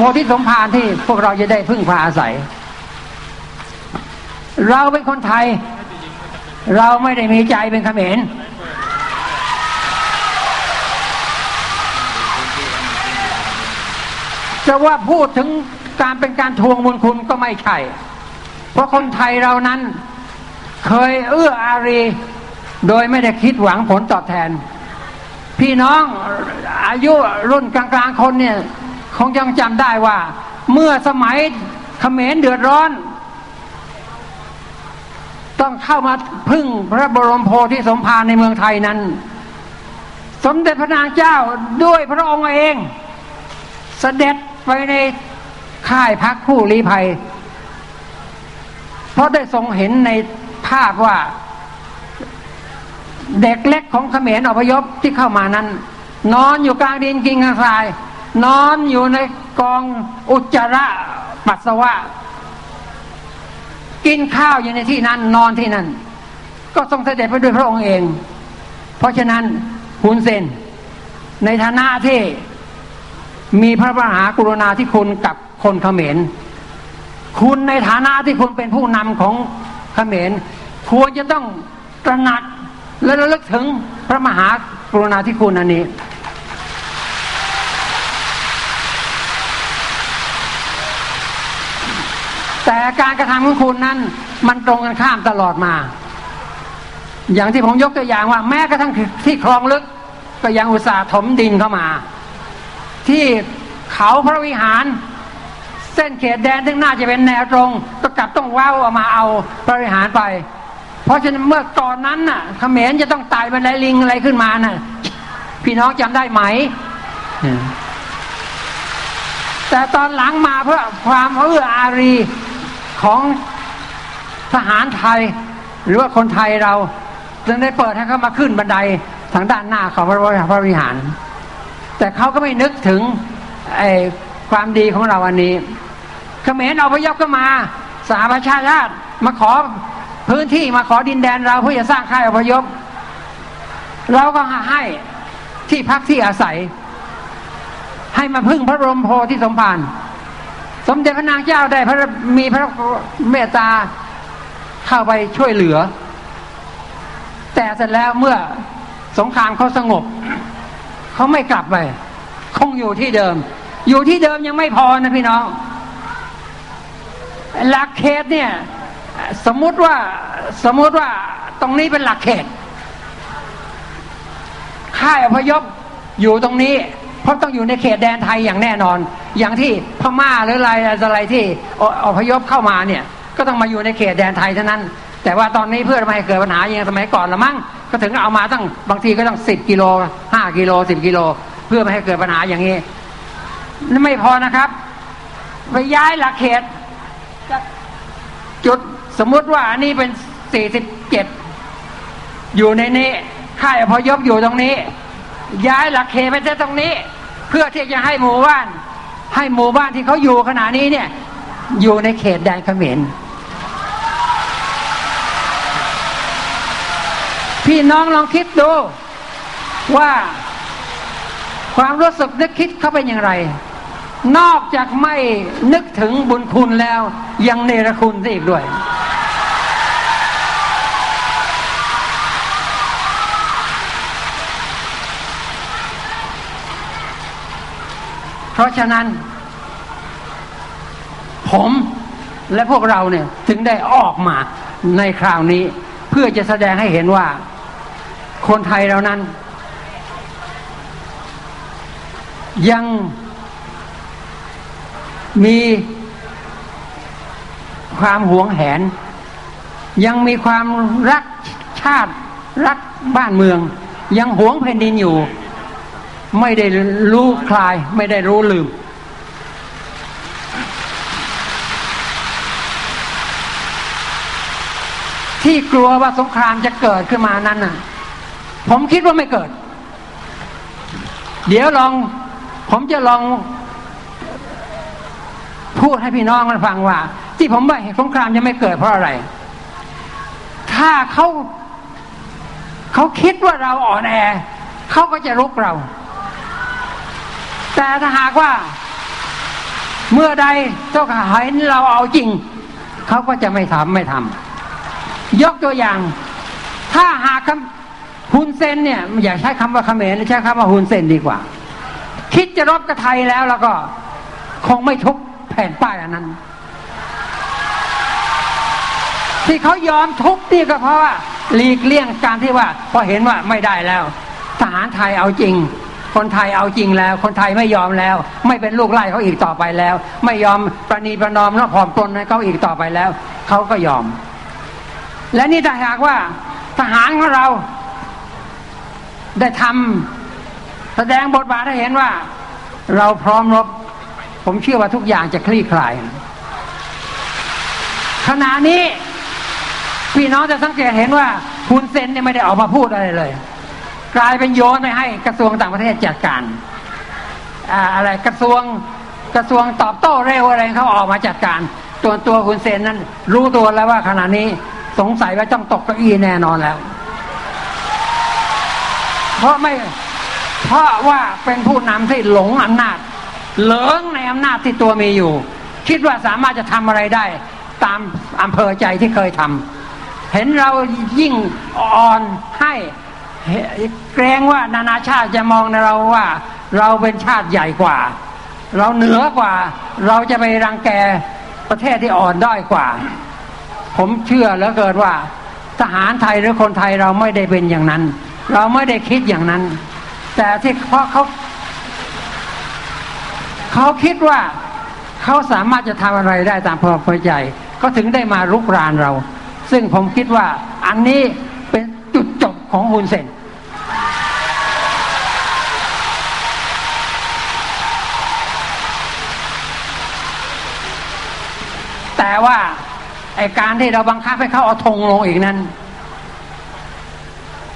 โพธิสมภารที่พวกเราจะได้พึ่งพาอาศัย เราเป็นคนไทย เราไม่ได้มีใจเป็นเขมรจะว่าพูดถึงการเป็นการทวงบุญคุณก็ไม่ใช่ เพราะคนไทยเรานั้นเคยเอื้ออารี โดยไม่ได้คิดหวังผลตอบแทน พี่น้องอายุรุ่นกลางๆคนเนี่ย คงยังจำได้ว่า เมื่อสมัยเขมรเดือดร้อน ต้องเข้ามาพึ่งพระบรมโพธิสมภารในเมืองไทยนั้น สมเด็จพระนางเจ้าด้วยพระองค์เองเสด็จไปในค่ายพักผู้ลี้ภัย เพราะได้ทรงเห็นในภาพว่า เด็กเล็กของเขมรอพยพที่เข้ามานั้น นอนอยู่กลางดินกินกลางทราย นอนอยู่ในกองอุจจาระปัสสาวะ กินข้าวอยู่ในที่นั้น นอนที่นั่น ก็ทรงเสด็จไปด้วยพระองค์เอง เพราะฉะนั้นฮุนเซน ในฐานะที่มีพระมหากรุณาธิคุณกับคนเขมร คุณในฐานะที่คุณเป็นผู้นำของเขมร ควรจะต้องตระหนักและระลึกถึงพระมหากรุณาธิคุณอันนี้ แต่การกระทำของคุณนั้น มันตรงกันข้ามตลอดมา อย่างที่ผมยกตัวอย่างว่า แม้กระทั่งที่คลองลึกก็ยังอุตส่าห์ถมดินเข้ามา ที่เขาพระวิหาร เส้นเขตแดนที่น่าจะเป็นแนวตรง ก็กลับต้องว้าวเอามาเอาพระวิหารไป เพราะฉะนั้นเมื่อก่อนนั้นน่ะเขมรจะต้องตายเป็นไรลิงอะไรขึ้นมาน่ะ พี่น้องจำได้ไหมแต่ตอนหลังมาเพื่อความเอื้ออารี ของทหารไทย หรือว่าคนไทยเราจึงได้เปิดให้เขามาขึ้นบันไดทางด้านหน้าของพระพระวิหาร แต่เขาก็ไม่นึกถึงไอ้ความดีของเราอันนี้เขมรเอาพยพก็มาสหประชาชาติมาขอพื้นที่มาขอดินแดนเราเพื่อจะสร้างค่ายอพยพ เราก็ให้ที่พักที่อาศัย ให้มาพึ่งพระบรมโพธิสมภาร สมเด็จพระนางเจ้าได้พระมีพระเมตตาเข้าไปช่วยเหลือ แต่เสร็จแล้วเมื่อสงครามเขาสงบเขาไม่กลับไป คงอยู่ที่เดิม อยู่ที่เดิมยังไม่พอนะพี่น้องหลักเขตเนี่ย สมมุติว่าสมมุติว่าตรงนี้เป็นหลักเขตค่ายอพยพอยู่ตรงนี้ เพราะต้องอยู่ในเขตแดนไทยอย่างแน่นอน อย่างที่พม่าหรืออะไรอะไรที่อพยพเข้ามาเนี่ย ก็ต้องมาอยู่ในเขตแดนไทยเท่านั้น แต่ว่าตอนนี้เพื่อไม่ให้เกิดปัญหาอย่างสมัยก่อนละมั้งก็ถึงเอามาตั้งบางทีก็ต้องสิบกิโลห้ากิโลสิบกิโล เพื่อไม่ให้เกิดปัญหาอย่างนี้นั่นไม่พอนะครับไปย้ายหลักเขตจุดสมมุติว่าอันนี้เป็นสี่สิบเจ็ดอยู่ในนี้ค่ายอพยพอยู่ตรงนี้ ย้ายหลักเขตไปที่ตรงนี้ เพื่อที่จะให้หมู่บ้าน ให้หมู่บ้านที่เขาอยู่ขณะนี้เนี่ย อยู่ในเขตแดนเขมรพี่น้องลองคิดดูว่าความรู้สึกนึกคิดเขาเป็นอย่างไร นอกจากไม่นึกถึงบุญคุณแล้วยังเนรคุณซะอีกด้วย ราะฉะนั้น ผมและพวกเราเนี่ยถึงได้ออกมาในคราวนี้ เพื่อจะแสดงให้เห็นว่าคนไทยเรานั้น ยังมีความหวงแหน ยังมีความรักชาติรักบ้านเมือง ยังหวงแผ่นดินอยู่ ไม่ได้รู้คลาย ไม่ได้รู้ลืม ที่กลัวว่าสงครามจะเกิดขึ้นมานั้นน่ะ ผมคิดว่าไม่เกิด เดี๋ยวลอง ผมจะลอง พูดให้พี่น้องมันฟังว่า ที่ผมว่าสงครามจะไม่เกิดเพราะอะไร ถ้าเขาเขาคิดว่าเราอ่อนแอเขาก็จะรุกเรา แต่ถ้าหากว่า เมื่อใดเจ้าขาเห็นเราเอาจริง เขาก็จะไม่ทำไม่ทำยกตัวอย่าง ถ้าหากคำฮุนเซนเนี่ยอย่าใช้คำว่าเขมรใช้คำว่าฮุนเซนดีกว่า คิดจะรบกับไทยแล้วแล้วก็ คงไม่ทุบแผ่นป้ายอันนั้น ที่เขายอมทุบนี่ก็เพราะว่าหลีกเลี่ยงการที่ว่าพอเห็นว่าไม่ได้แล้วทหารไทยเอาจริง คนไทยเอาจริงแล้ว คนไทยไม่ยอมแล้ว ไม่เป็นลูกไล่เขาอีกต่อไปแล้ว ไม่ยอมประนีประนอมและผอมปลนให้เขาอีกต่อไปแล้ว เขาก็ยอม และนี่ถ้าหากว่าทหารของเรา ได้ทำแสดงบทบาทให้เห็นว่า เราพร้อมรบ ผมเชื่อว่าทุกอย่างจะคลี่คลาย ขณะนี้พี่น้องจะสังเกตเห็นว่าคุณเซนเนี่ยไม่ได้ออกมาพูดอะไรเลย กลายเป็นโยนไปให้กระทรวงต่างประเทศจัดการอ่าอะไรกระทรวงกระทรวงตอบโต้เร็วอะไรเขาออกมาจัดการตัวตัวคุณเซนนั้น รู้ตัวแล้วว่าขณะนี้สงสัยว่าต้องตกเก้าอี้แน่นอนแล้ว เพราะไม่เพราะว่าเป็นผู้นำที่หลงอำนาจเหลิงในอำนาจที่ตัวมีอยู่ คิดว่าสามารถจะทำอะไรได้ ตามอำเภอใจที่เคยทำเห็นเรายิ่งอ่อนให้ เกรงว่านานาชาติจะมองในเราว่า เราเป็นชาติใหญ่กว่า เราเหนือกว่า เราจะไปรังแกประเทศที่อ่อนด้อยกว่า ผมเชื่อเหลือเกินว่า ทหารไทยหรือคนไทยเราไม่ได้เป็นอย่างนั้น เราไม่ได้คิดอย่างนั้น แต่ที่เพราะเขาเขาคิดว่าเขาสามารถจะทำอะไรได้ตามพอพอใจ ก็ถึงได้มารุกรานเรา ซึ่งผมคิดว่าอันนี้ ของฮุนเซนแต่ว่าไอการที่เราบังคับให้เขาเอาธงลงอีกนั้น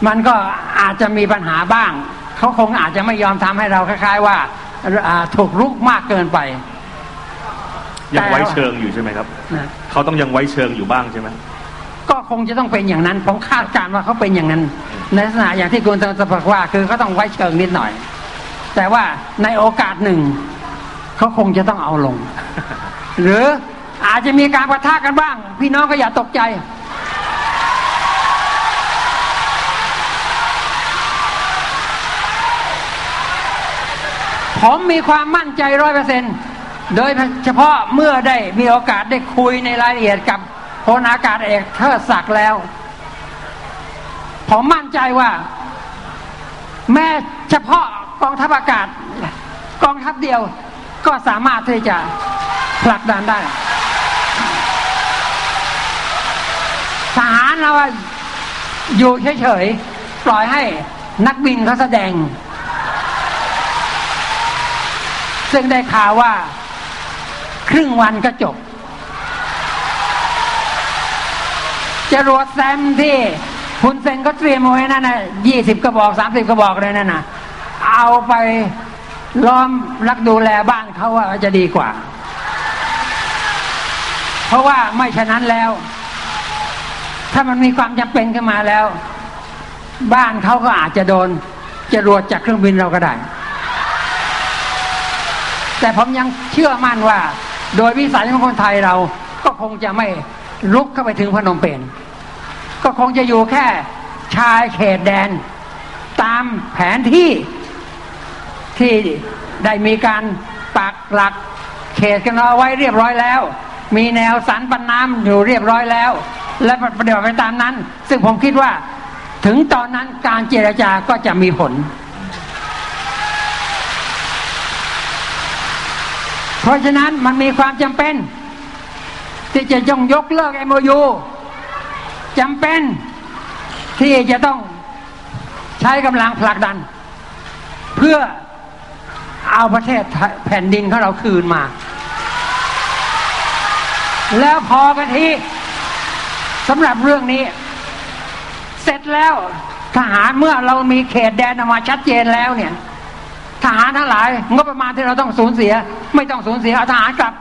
มันก็อาจจะมีปัญหาบ้าง เขาคงอาจจะไม่ยอมทำให้เราคล้าย ๆ ว่าอ่าถูกรุกมากเกินไปยังไว้เชิงอยู่ใช่ไหมครับนะเขาต้องยังไว้เชิงอยู่บ้างใช่ไหม ก็คงจะต้องเป็นอย่างนั้น ผมคาดการณ์ว่าเขาเป็นอย่างนั้น ในลักษณะอย่างที่คุณตะพักว่าคือเขาต้องไว้เชิงนิดหน่อย แต่ว่าในโอกาสหนึ่งเขาคงจะต้องเอาลง หรืออาจจะมีการประทะกันบ้าง พี่น้องก็อย่าตกใจ ผมมีความมั่นใจร้อยเปอร์เซ็นโดยเฉพาะเมื่อได้มีโอกาสได้คุยในรายละเอียดกับ พลอากาศเอกเทิดศักดิ์แล้ว ผมมั่นใจว่า แม้เฉพาะกองทัพอากาศ กองทัพเดียวก็สามารถที่จะผลักดันได้ทหารเราอะอยู่เฉยๆ ปล่อยให้นักบินเขาแสดง ซึ่งได้ข่าวว่า ครึ่งวันก็จบ จรวดแซมที่คุณเซนก็เตรียมเอาไว้นั่นนะยี่สิบกระบอกสามสิบกระบอกเลยนั่นนะเอาไปล้อมรักดูแลบ้านเขาว่าจะดีกว่า เพราะว่าไม่ฉะนั้นแล้ว ถ้ามันมีความจำเป็นขึ้นมาแล้ว บ้านเขาก็อาจจะโดนจรวดจากเครื่องบินเราก็ได้ แต่ผมยังเชื่อมั่นว่า โดยวิสัยของคนไทยเราก็คงจะไม่ลุกเข้าไปถึงพนมเปญ ก็คงจะอยู่แค่ชายเขตแดน ตามแผนที่ที่ได้มีการปักหลักเขตกันเอาไว้เรียบร้อยแล้ว มีแนวสันปันน้ำอยู่เรียบร้อยแล้ว และปฏิบัติไปตามนั้น ซึ่งผมคิดว่าถึงตอนนั้นการเจรจาก็จะมีผล เพราะฉะนั้นมันมีความจำเป็น ที่จะต้องยกเลิก MOU จำเป็นที่จะต้องใช้กำลังผลักดัน เพื่อเอาประเทศแผ่นดินของเราคืนมา แล้วพอกันทีสำหรับเรื่องนี้ เสร็จแล้วทหารเมื่อเรามีเขตแดนออกมาชัดเจนแล้วเนี่ย ทหารทั้งหลายงบประมาณที่เราต้องสูญเสีย ไม่ต้องสูญเสียเอาทหารกลับ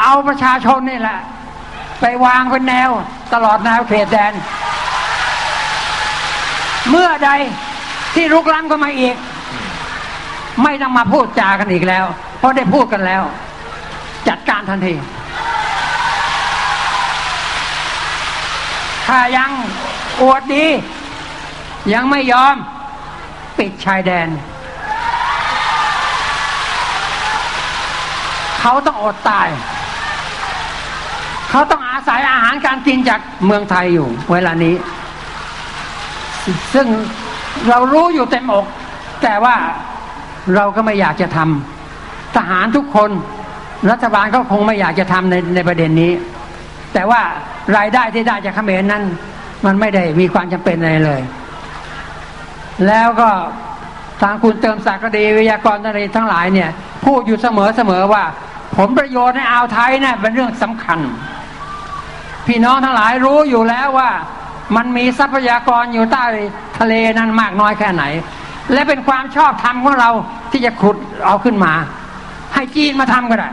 เอาประชาชนนี่แหละ ไปวางเป็นแนว ตลอดแนวเขตแดน เมื่อใดที่ลุกล้ำเข้ามาอีก ไม่ต้องมาพูดจากันอีกแล้ว เพราะได้พูดกันแล้ว จัดการทันทีถ้ายังอวดดี ยังไม่ยอม ปิดชายแดน เขาต้องอดตาย เขาต้องอาศัยอาหารการกินจากเมืองไทยอยู่ เวลานี้ ซึ่งเรารู้อยู่เต็มอก แต่ว่าเราก็ไม่อยากจะทำทหารทุกคนรัฐบาลก็คงไม่อยากจะทำในในประเด็นนี้ แต่ว่ารายได้ที่ได้จากเขมรนั้น มันไม่ได้มีความจำเป็นอะไรเลย แล้วก็ทางคุณเติมศักดิ์วิทยากรอะไรทั้งหลายเนี่ยพูดอยู่เสมอเสมอว่า ผลประโยชน์ในอ่าวไทยเนี่ยเป็นเรื่องสำคัญ พี่น้องทั้งหลายรู้อยู่แล้วว่า มันมีทรัพยากรอยู่ใต้ทะเลนั้นมากน้อยแค่ไหน และเป็นความชอบธรรมของเราที่จะขุดเอาขึ้นมา ให้จีนมาทำก็ได้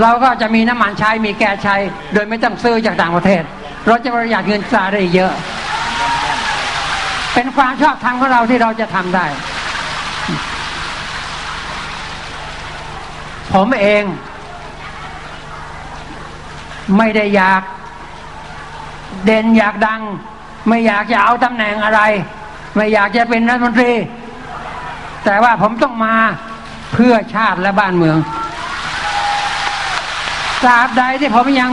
เราก็จะมีน้ำมันใช้มีแก๊สใช้ โดยไม่ต้องซื้อจากต่างประเทศ เราจะประหยัดเงินตราได้เยอะ เป็นความชอบธรรมของเราที่เราจะทำได้ ผมเอง ไม่ได้อยาก เด่นอยากดัง ไม่อยากจะเอาตำแหน่งอะไร ไม่อยากจะเป็นรัฐมนตรี แต่ว่าผมต้องมาเพื่อชาติและบ้านเมืองตราบใดที่ผมยัง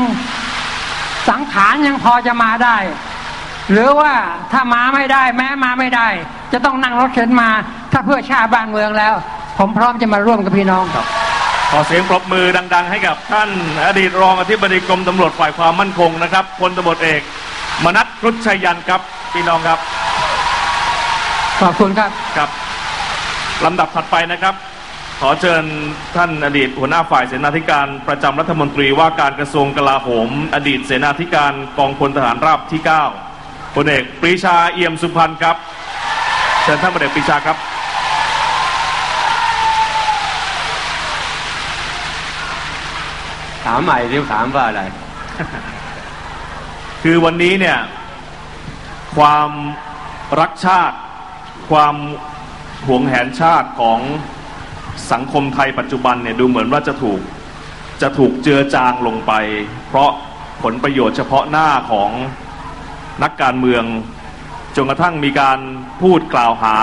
สังขารยังพอจะมาได้ หรือว่าถ้ามาไม่ได้ แม้มาไม่ได้ จะต้องนั่งรถเข็นมา ถ้าเพื่อชาติบ้านเมืองแล้ว ผมพร้อมจะมาร่วมกับพี่น้องครับ ขอเสียงปรบมือดัง ๆ ให้กับท่านอดีตรองอธิบดีกรมตำรวจฝ่ายความมั่นคงนะครับพลตำรวจเอก มนัทรุชัยยันครับพี่น้องครับขอบคุณครับครับลำดับถัดไปนะครับ ขอเชิญท่านอดีตหัวหน้าฝ่ายเสนาธิการประจำรัฐมนตรีว่าการกระทรวงกลาโหม อดีตเสนาธิการกองพลทหารราบที่9พลเอกปรีชาเอี่ยมสุพรรณครับ เชิญท่านพลเอกปรีชาครับ ถามใหม่ที่ถามว่าอะไร คือวันนี้เนี่ย ความรักชาติ ความหวงแหนชาติของสังคมไทยปัจจุบันเนี่ยดูเหมือนว่าจะถูกจะถูกเจือจางลงไป เพราะผลประโยชน์เฉพาะหน้าของนักการเมืองจนกระทั่งมีการพูดกล่าวหา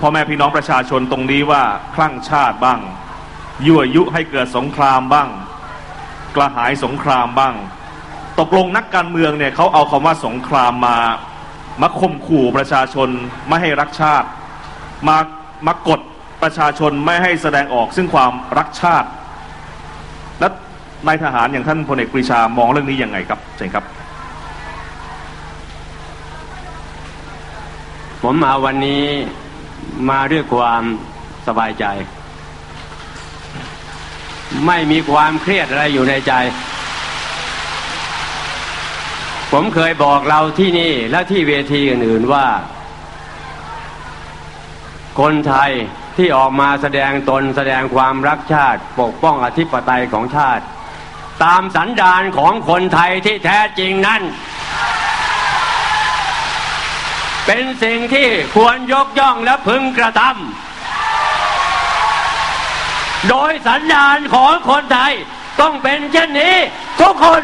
พ่อแม่พี่น้องประชาชนตรงนี้ว่าคลั่งชาติบ้าง ยั่วยุให้เกิดสงครามบ้าง กระหายสงครามบ้าง ตกลงนักการเมืองเนี่ยเขาเอาคำว่าสงครามมามาข่มขู่ประชาชนไม่ให้รักชาติ มามากดประชาชนไม่ให้แสดงออกซึ่งความรักชาติ และนายทหารอย่างท่านพลเอกปรีชามองเรื่องนี้ยังไงครับเชิญครับ ผมมาวันนี้มาด้วยความสบายใจ ไม่มีความเครียดอะไรอยู่ในใจ ผมเคยบอกเราที่นี่และที่เวทีอื่นๆว่า คนไทยที่ออกมาแสดงตนแสดงความรักชาติ ปกป้องอธิปไตยของชาติ ตามสันดานของคนไทยที่แท้จริงนั้นเป็นสิ่งที่ควรยกย่องและพึงกระทำ โดยสัญญาณของคนไทย ต้องเป็นเช่นนี้ทุกคน